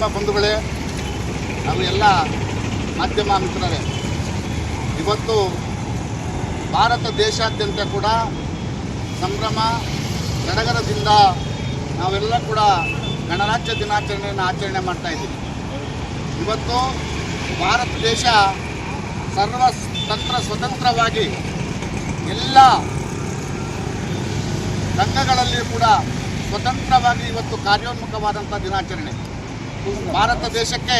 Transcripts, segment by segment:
ಮಾಧ್ಯಮ ಬಂಧುಗಳೇ ಹಾಗೂ ಎಲ್ಲ ಮಾಧ್ಯಮ ಮಿತ್ರರೇ, ಇವತ್ತು ಭಾರತ ದೇಶಾದ್ಯಂತ ಕೂಡ ಸಂಭ್ರಮ ಸಡಗರದಿಂದ ನಾವೆಲ್ಲ ಕೂಡ ಗಣರಾಜ್ಯ ದಿನಾಚರಣೆಯನ್ನು ಆಚರಣೆ ಮಾಡ್ತಾ ಇದ್ದೀವಿ. ಇವತ್ತು ಭಾರತ ದೇಶ ಸರ್ವತಂತ್ರ ಸ್ವತಂತ್ರವಾಗಿ ಎಲ್ಲ ರಂಗಗಳಲ್ಲಿ ಕೂಡ ಸ್ವತಂತ್ರವಾಗಿ ಇವತ್ತು ಕಾರ್ಯೋನ್ಮುಖವಾದಂಥ ದಿನಾಚರಣೆ. ಭಾರತ ದೇಶಕ್ಕೆ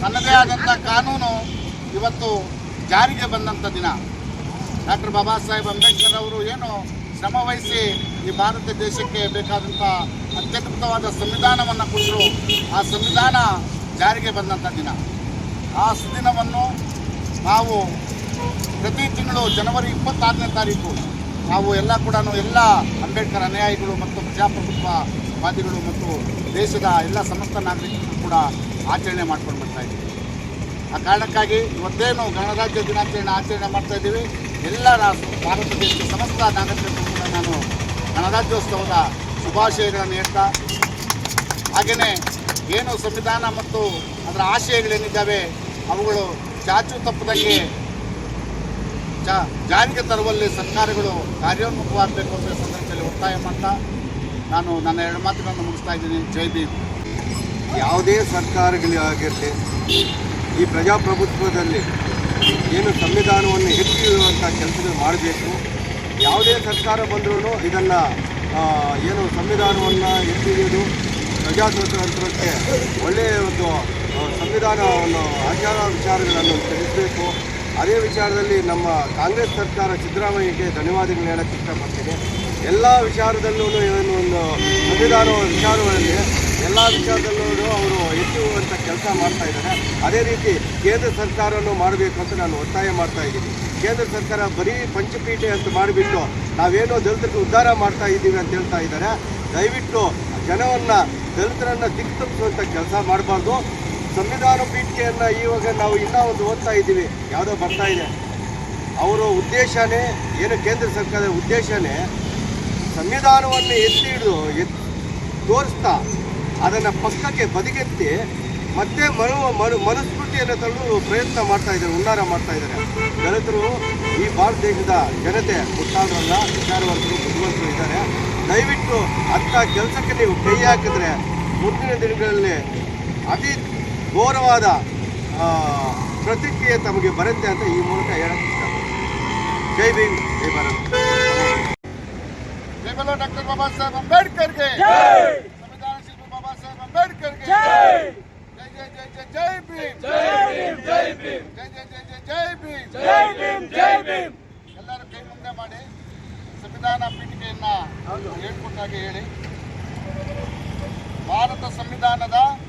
ತನ್ನದೇ ಆದಂಥ ಕಾನೂನು ಇವತ್ತು ಜಾರಿಗೆ ಬಂದಂಥ ದಿನ. ಡಾಕ್ಟರ್ ಬಾಬಾ ಸಾಹೇಬ್ ಅಂಬೇಡ್ಕರ್ ಅವರು ಏನು ಶ್ರಮ ವಹಿಸಿ ಈ ಭಾರತ ದೇಶಕ್ಕೆ ಬೇಕಾದಂಥ ಅತ್ಯದ್ಭುತವಾದ ಸಂವಿಧಾನವನ್ನು ಕೊಟ್ಟರು. ಆ ಸಂವಿಧಾನ ಜಾರಿಗೆ ಬಂದಂಥ ದಿನ. ಆ ಸುದಿನವನ್ನು ನಾವು ಪ್ರತಿ ತಿಂಗಳು ಜನವರಿ ಇಪ್ಪತ್ತಾರನೇ ತಾರೀಕು ನಾವು ಎಲ್ಲ ಕೂಡ ಎಲ್ಲ ಅಂಬೇಡ್ಕರ್ ಅನುಯಾಯಿಗಳು ಮತ್ತು ಪ್ರಜಾಪ್ರಭುತ್ವವಾದಿಗಳು ಮತ್ತು ದೇಶದ ಎಲ್ಲ ಸಮಸ್ತ ನಾಗರಿಕರು ಕೂಡ ಆಚರಣೆ ಮಾಡ್ಕೊಂಡು ಬರ್ತಾ ಇದ್ದೀವಿ. ಆ ಕಾರಣಕ್ಕಾಗಿ ಇವತ್ತೇನು ಗಣರಾಜ್ಯ ದಿನಾಚರಣೆ ಆಚರಣೆ ಮಾಡ್ತಾ ಇದ್ದೀವಿ. ಎಲ್ಲ ಭಾರತ ದೇಶದ ಸಮಸ್ತ ನಾಗರಿಕರು ಕೂಡ ನಾನು ಗಣರಾಜ್ಯೋತ್ಸವದ ಶುಭಾಶಯಗಳನ್ನು ಹೇಳ್ತಾ, ಹಾಗೆಯೇ ಏನು ಸಂವಿಧಾನ ಮತ್ತು ಅದರ ಆಶಯಗಳೇನಿದ್ದಾವೆ, ಅವುಗಳು ಚಾಚು ತಪ್ಪದಂಗೆ ಜಾರಿಗೆ ತರುವಲ್ಲಿ ಸರ್ಕಾರಗಳು ಕಾರ್ಯೋನ್ಮುಖವಾಗಬೇಕು ಅಂತ ಸಂದರ್ಭದಲ್ಲಿ ಒತ್ತಾಯ ಮಾಡ್ತಾ ನಾನು ನನ್ನ ಎರಡು ಮಾತುಗಳನ್ನು ಮುಗಿಸ್ತಾ ಇದ್ದೀನಿ. ಜೈ ಭೀಮ್. ಯಾವುದೇ ಸರ್ಕಾರಗಳಾಗಿರಲಿ ಈ ಪ್ರಜಾಪ್ರಭುತ್ವದಲ್ಲಿ ಏನು ಸಂವಿಧಾನವನ್ನು ಹೆಚ್ಚಿರುವಂಥ ಕೆಲಸಗಳು ಮಾಡಬೇಕು, ಯಾವುದೇ ಸರ್ಕಾರ ಬಂದರೂ ಇದನ್ನು ಏನು ಸಂವಿಧಾನವನ್ನು ಎತ್ತಿ ಪ್ರಜಾಸ್ವತಂತ್ರಕ್ಕೆ ಒಳ್ಳೆಯ ಒಂದು ಸಂವಿಧಾನವನ್ನು ಆಚಾರ ವಿಚಾರಗಳನ್ನು ತಿಳಿಸಬೇಕು. ಅದೇ ವಿಚಾರದಲ್ಲಿ ನಮ್ಮ ಕಾಂಗ್ರೆಸ್ ಸರ್ಕಾರ ಸಿದ್ದರಾಮಯ್ಯಗೆ ಧನ್ಯವಾದಗಳು ಹೇಳಕ್ಕೆ ಇಷ್ಟಪಡ್ತೀನಿ. ಎಲ್ಲ ವಿಚಾರದಲ್ಲೂ ಇವನು ಒಂದು ಸಂವಿಧಾನ ವಿಚಾರಗಳಲ್ಲಿ ಎಲ್ಲ ವಿಚಾರದಲ್ಲೂ ಅವರು ಎತ್ತುವಂಥ ಕೆಲಸ ಮಾಡ್ತಾ ಇದ್ದಾರೆ. ಅದೇ ರೀತಿ ಕೇಂದ್ರ ಸರ್ಕಾರವನ್ನು ಮಾಡಬೇಕು ಅಂತ ನಾನು ಒತ್ತಾಯ ಮಾಡ್ತಾ ಇದ್ದೀನಿ. ಕೇಂದ್ರ ಸರ್ಕಾರ ಬರೀ ಪಂಚಪೀಠೆ ಅಂತ ಮಾಡಿಬಿಟ್ಟು ನಾವೇನೋ ದಲಿತರಿಗೆ ಉದ್ಧಾರ ಮಾಡ್ತಾ ಇದ್ದೀವಿ ಅಂತ ಹೇಳ್ತಾ ಇದ್ದಾರೆ. ದಯವಿಟ್ಟು ಜನವನ್ನು ದಲಿತರನ್ನು ದಿಕ್ಕು ತಪ್ಪಿಸುವಂಥ ಕೆಲಸ ಮಾಡಬಾರ್ದು. ಸಂವಿಧಾನ ಪೀಠಿಕೆಯನ್ನು ಇವಾಗ ನಾವು ಇನ್ನೂ ಒಂದು ಓದ್ತಾ ಇದ್ದೀವಿ. ಯಾವುದೋ ಬರ್ತಾ ಇದೆ. ಅವರ ಉದ್ದೇಶನೇ, ಏನು ಕೇಂದ್ರ ಸರ್ಕಾರದ ಉದ್ದೇಶನೇ, ಸಂವಿಧಾನವನ್ನು ಎತ್ತಿ ಹಿಡಿದು ಎತ್, ತೋರಿಸ್ತಾ ಅದನ್ನು ಪಕ್ಕಕ್ಕೆ ಬದಿಗೆತ್ತಿ ಮತ್ತೆ ಮನು ಮನು ಮನುಸ್ಮೃತಿಯನ್ನು ತಳ್ಳಲು ಪ್ರಯತ್ನ ಮಾಡ್ತಾ ಇದ್ದಾರೆ ಉನ್ನಾರ ಮಾಡ್ತಾ ಇದ್ದಾರೆ. ದಲಿತರು ಈ ಭಾರತ ದೇಶದ ಜನತೆ ಮುಟ್ಟಾದ್ರಲ್ಲ ವಿಚಾರವಂತರು ಬುದ್ಧಿವಂತರು ಇದ್ದಾರೆ. ದಯವಿಟ್ಟು ಅಂಥ ಕೆಲಸಕ್ಕೆ ನೀವು ಕೈ ಹಾಕಿದ್ರೆ ಮುಂದಿನ ದಿನಗಳಲ್ಲಿ ಅತಿ ಘೋರವಾದ ಆ, ಪ್ರತಿಕ್ರಿಯೆ ತಮಗೆ ಬರುತ್ತೆ ಅಂತ ಈ ಮೂಲಕ ಹೇಳಕ್ಕೆ ಇಷ್ಟಪಡ್ತೀನಿ ಜೈ ಭೀಮ್ ಜೈ ಭಾರತ್. ಜೈ ಬಲೋ ಡಾಕ್ಟರ್ ಬಾಬಾ ಸಾಹೇಬ್ ಅಂಬೇಡ್ಕರ್ಗೆ. ಸಂವಿಧಾನ ಶಿಲ್ಪಿ ಬಾಬಾ ಸಾಹೇಬ್ ಅಂಬೇಡ್ಕರ್ಗೆ. ಜೈ! ಜೈ ಜೈ ಜೈ ಜೈ ಭೀಮ್. ಜೈ ಜೈ ಜೈ ಜೈ ಜೈ ಭೀಮ್. ಎಲ್ಲರೂ ಕೈ ಮುಂದೆ ಮಾಡಿ ಸಂವಿಧಾನ ಪೀಠಿಕೆಯನ್ನ ಹೇಳ್ಕೊಟ್ಟಾಗೆ ಹೇಳಿ. ಭಾರತ ಸಂವಿಧಾನದ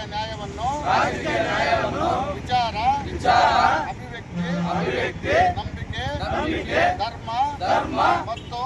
ರಾಜಕೀಯ ನ್ಯಾಯವನ್ನು ವಿಚಾರ ಅಭಿವ್ಯಕ್ತಿ ನಂಬಿಕೆ ಧರ್ಮ ಮತ್ತು